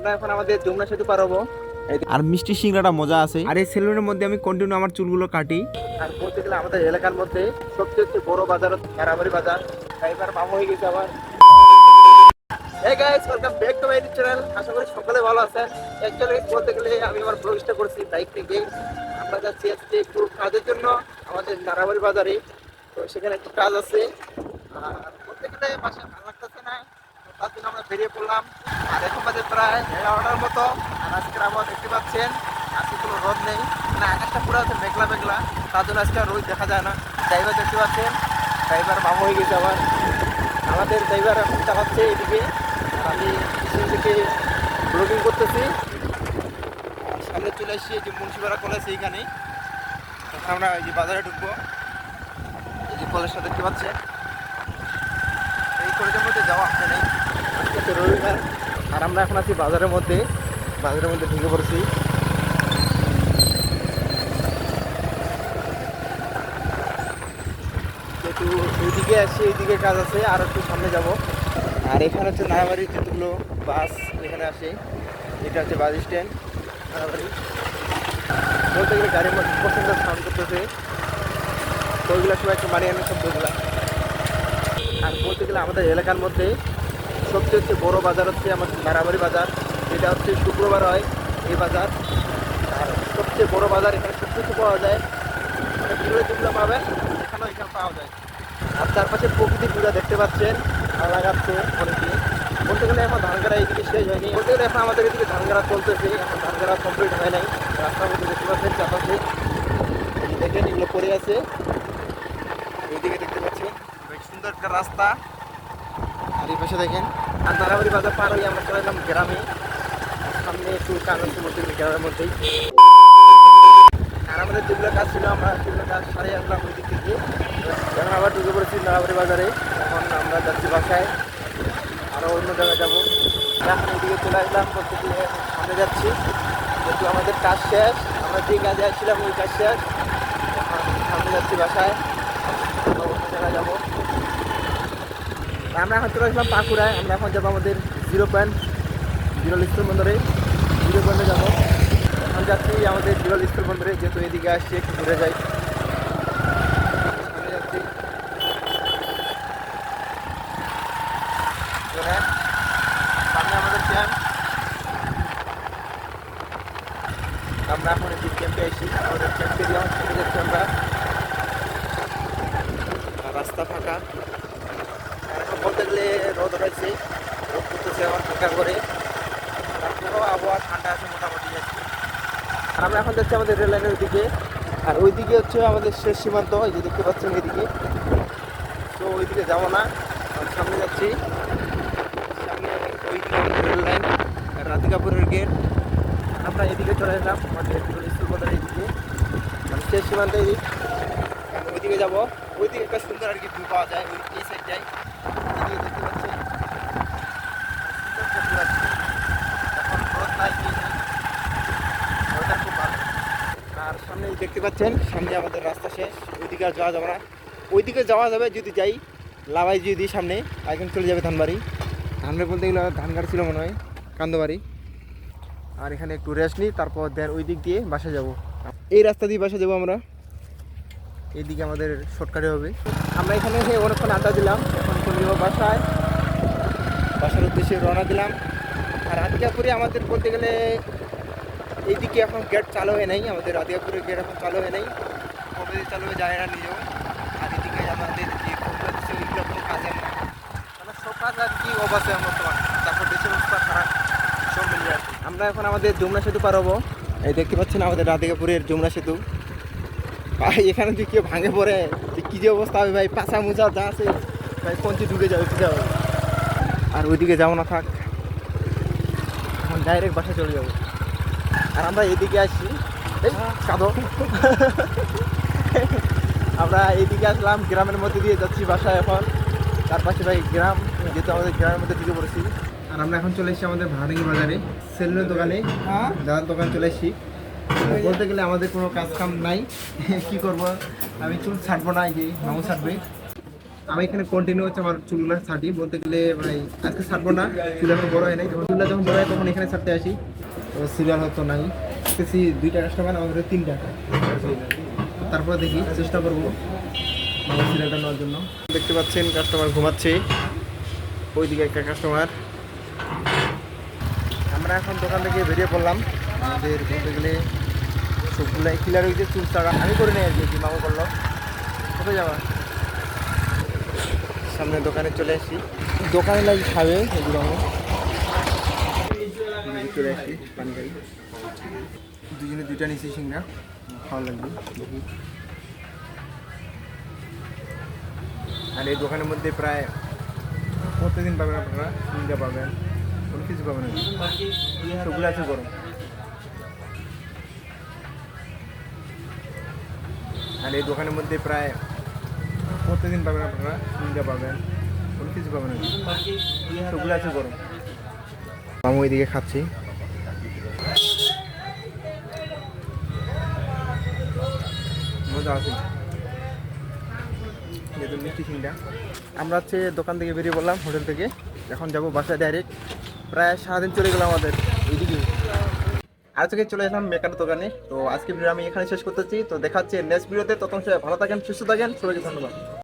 আমরা এখন আমাদের যমুনা সেতু পার হব। আর মিষ্টি সিংড়াটা মজা আছে। আর এই সেলুনের মধ্যে আমি কন্টিনিউ আমার চুলগুলো কাটি। আর বলতে গেলে আমাদের এলাকার মধ্যে সবচেয়ে হচ্ছে বড় বাজার হচ্ছে কারাবাড়ি বাজার। ড্রাইভার মামু হয়ে গেছে আবার। এই guys welcome back to my channel আশা করি সকলে ভালো আছেন। অ্যাকচুয়ালি বলতে গেলে আমি আমার ব্লগটা করছি বাইক থেকে। আমরা যাচ্ছি আজকে একটু কাজের জন্য আমাদের নারাবাড়ি বাজারে। তো সেখানে একটু কাজ আছে। আর বলতে গেলে বাসায় ভালো তার জন্য আমরা বেরিয়ে পড়লাম। আর এখন বাজে প্রায় এগারোটার মতো। আর আজকের আবহাওয়া দেখতে পাচ্ছেন, আজকে কোনো রোদ নেই। না আকাশটা পুরো আছে মেঘলা মেঘলা। তার জন্য আজকে রোদ দেখা যায় না। ড্রাইভার দেখতে পাচ্ছেন, ড্রাইভার মামু হয়ে গেছে আবার। আমাদের ড্রাইভার এখন চালাচ্ছে এদিকে। আর আমি পিছন থেকে ব্লগিং করতেছি। সামনে চলে আসছি যে মুন্সিপাড়া কলেজ এইখানে এখন আমরা এই যে বাজারে ঢুকবো। এই যে কলেজটা দেখতে পাচ্ছেন। এই কলেজের মধ্যে যাওয়া আসে নেই। রবিবার আর আমরা এখন আছি বাজারের মধ্যে বাজারের মধ্যে ঢুকে পড়েছি। একটু এইদিকে আসছি এইদিকে কাজ আছে, আর একটু সামনে যাব। আর এখানে হচ্ছে নায়াবাড়ির যেগুলো বাস, এখানে আসে। এটা হচ্ছে বাস স্ট্যান্ড, নায়াবাড়ি। বলতে গেলে গাড়ির মধ্যে প্রচণ্ড সাউন্ড করতেছে। তো ওইগুলো সবাই একটু মানিয়ে আনে শব্দগুলো আর বলতে গেলে আমাদের এলাকার মধ্যে সবচেয়ে হচ্ছে বড় বাজার হচ্ছে আমাদের নারাবাড়ি বাজার। যেটা হচ্ছে শুক্রবার হয়, এই বাজার। আর সবচেয়ে বড় বাজার এখানে সব কিছু পাওয়া যায়। মানে যেগুলো পাবেন, এখানেও এখানে পাওয়া যায়। আর তার পাশে প্রকৃতি পূজা দেখতে পাচ্ছেন লাগাচ্ছে অনেকে। বলতে গেলে এখন ধান গাড়া এইদিকে শেষ হয়নি। বলতে গেলে এখন আমাদের এদিকে ধান গাড়া চলতেছে, এখন ধান গাড়া কমপ্লিট হয় নাই। রাস্তার মধ্যে দেখতে পাচ্ছেন এই দেখেন এগুলো পড়ে আছে। এইদিকে দেখতে পাচ্ছেন। সুন্দর একটা রাস্তা। এই পাশে দেখেন। আর নারাবাড়ি বাজার পার হয়ে আমরা চলে এলাম গ্রামে। সামনে একটু কাগজ মধ্যে গ্রামের মধ্যেই। আর আমাদের যেগুলো কাজ ছিল, আমরা সেগুলো কাজ সারিয়ে আসলাম ওই দিক থেকে। এখন আবার ঢুকে পড়েছি নারাবাড়ি বাজারে। এখন আমরা যাচ্ছি বাসায়। আরও অন্য জায়গায় যাব। এখন ওইদিকে চলে আসলাম গিয়ে সামনে যাচ্ছি। যেহেতু আমাদের কাজ শেষ, আমরা যে কাজে আসছিলাম ওই কাজ শেষ। সামনে যাচ্ছি বাসায়। অন্য জায়গায় যাব। আমরা এখন চলে আসলাম পাকুড়ায়। আমরা এখন যাব আমাদের জিরো পয়েন্ট জিরো লিস্টের বন্দরে। জিরো পয়েন্টে যাব। এখন যাচ্ছি আমাদের জিরো লিস্টের বন্দরে, যেহেতু এদিকে আসছি, একটু ঘুরে যাই। আমরা দিয়ে আমার। রাস্তা ফাঁকা। বলতে গেলে রোদ হয়েছে। রোদ করতেছে আমার ফাঁকা করে তারপরেও আবহাওয়া ঠান্ডা আছে, মোটামুটি আর আমরা এখন যাচ্ছি আমাদের রেল লাইনের ওইদিকে। আর ওইদিকে হচ্ছে আমাদের শেষ সীমান্ত, এই যে দেখতে পাচ্ছেন ওইদিকে তো ওইদিকে যাব না সামনে যাচ্ছি। সামনে ওইদিকে রেল লাইন রাধিকাপুরের গেট। আমরা এদিকে চলে এলাম, আমাদের স্কুল এইদিকে মানে শেষ সীমান্ত এদিক এখন ওইদিকে যাব ওইদিকে একটা সুন্দর আর কি ভিউ পাওয়া যায় ওই এই সাইড যাই এদিকে দেখতে। আর সামনে এই দেখতে পাচ্ছেন, সামনে আমাদের রাস্তা শেষ। ওইদিকে আর যাওয়া যাবে না। ওইদিকে যাওয়া যাবে যদি যাই, লাভাই যদি সামনে। এখন চলে যাবে ধানবাড়ি। ধানবাড়ি বলতে গেলে ধান গাড়ি ছিল মনে হয়, কান্দবাড়ি। আর এখানে একটু রেস্ট নিই, তারপর দেন ওই দিক দিয়ে বাসা যাব। এই রাস্তা দিয়ে বাসা যাব আমরা। এইদিকে আমাদের শর্টকাটে হবে। আমরা এখানে এসে অনেকক্ষণ আড্ডা দিলাম, এখন চলে বাসায়। বাসার উদ্দেশ্যে রওনা দিলাম। আর রাধিকাপুরে আমাদের বলতে গেলে এইদিকে এখন গেট চালু হয়ে নাই, আমাদের রাধিকাপুরের গেট এখন চালু হয়ে নাই। কবে চালু হয়ে যায় না নিজেও। আর এদিকে আমাদের যে মানে কাজ আর কি আছে বর্তমান তারপর দেশের অবস্থা খারাপ সব মিলিয়ে আমরা এখন আমাদের যমুনা সেতু পার হব। এই দেখতে পাচ্ছেন আমাদের রাধিকাপুরের যমুনা সেতু। ভাই এখানে যদি কেউ ভাঙে পড়ে যে কী যে অবস্থা হবে ভাই পাঁচা মোচা যা আছে ভাই পঞ্চে ডুবে যাবে কি যাবে আর ওইদিকে যাব না থাক। এখন ডাইরেক্ট বাসায় চলে যাব। আর আমরা এদিকে আসছি। এই কাঁদো আমরা এইদিকে আসলাম গ্রামের মধ্যে দিয়ে যাচ্ছি বাসায় এখন। তার পাশে ভাই গ্রাম যেহেতু আমাদের গ্রামের মধ্যে ঢুকে পড়েছি। আর আমরা এখন চলে এসেছি আমাদের ভাড়াঙ্গি বাজারে। সেলুনের দোকানে। দাদার দোকান চলে এসেছি। বলতে গেলে আমাদের কোনো কাজ কাম নাই। কি করব? আমি চুল ছাড়বো না, এই মামু ছাড়বে আমি এখানে কন্টিনিউ হচ্ছে আমার চুলগুলো ছাটি। বলতে গেলে মানে আজকে ছাড়বো না, চুল এখন বড় হয় নাই। যখন চুলটা যখন বড় হয় তখন এখানে ছাড়তে আসি। সিরিয়াল হয়তো নাই। দেখতেছি দুইটা কাস্টমার আমাদের তিনটা। তারপরে দেখি, চেষ্টা করব আমার সিরিয়ালটা নেওয়ার জন্য। দেখতে পাচ্ছেন কাস্টমার ঘুমাচ্ছে। ওইদিকে একটা কাস্টমার আমরা এখন দোকান থেকে বেরিয়ে পড়লাম। আমাদের বলতে গেলে সবগুলো ক্লিয়ার হয়েছে চুল চাকা আমি করে নেই আর কি মামু করল কোথায় যাওয়া সামনে দোকানে চলে আসি। দোকানে লাগি খাবে এগুলো আমার? চলে আসি পানি গাড়ি দুজনে দুইটা নিচে সিংড়া ভালো লাগবে। আর এই দোকানের মধ্যে প্রায় প্রতিদিন পাবেন আপনারা? সিংড়া পাবেন। কোনো কিছু পাবেন সবগুলো আছে গরম। আর এই দোকানের মধ্যে প্রায় প্রতিদিন পাবেন আপনারা সিংড়া পাবেন, কোনো কিছু পাবেন সবগুলো আছে গরম। মামু ওইদিকে খাচ্ছি। মজা আছে। মিষ্টি আমরা হচ্ছে দোকান থেকে বেরিয়ে পড়লাম হোটেল থেকে। এখন যাব বাসায় ডাইরেক্ট প্রায় সারাদিন চলে গেলাম আমাদের। এইদিকে আর থেকে চলে এলাম মেকার দোকানে। তো আজকে ভিডিও আমি এখানে শেষ করতেছি। তো দেখাচ্ছি নেক্সট ভিডিওতে তখন ভালো থাকেন, সুস্থ থাকেন। সবাইকে ধন্যবাদ।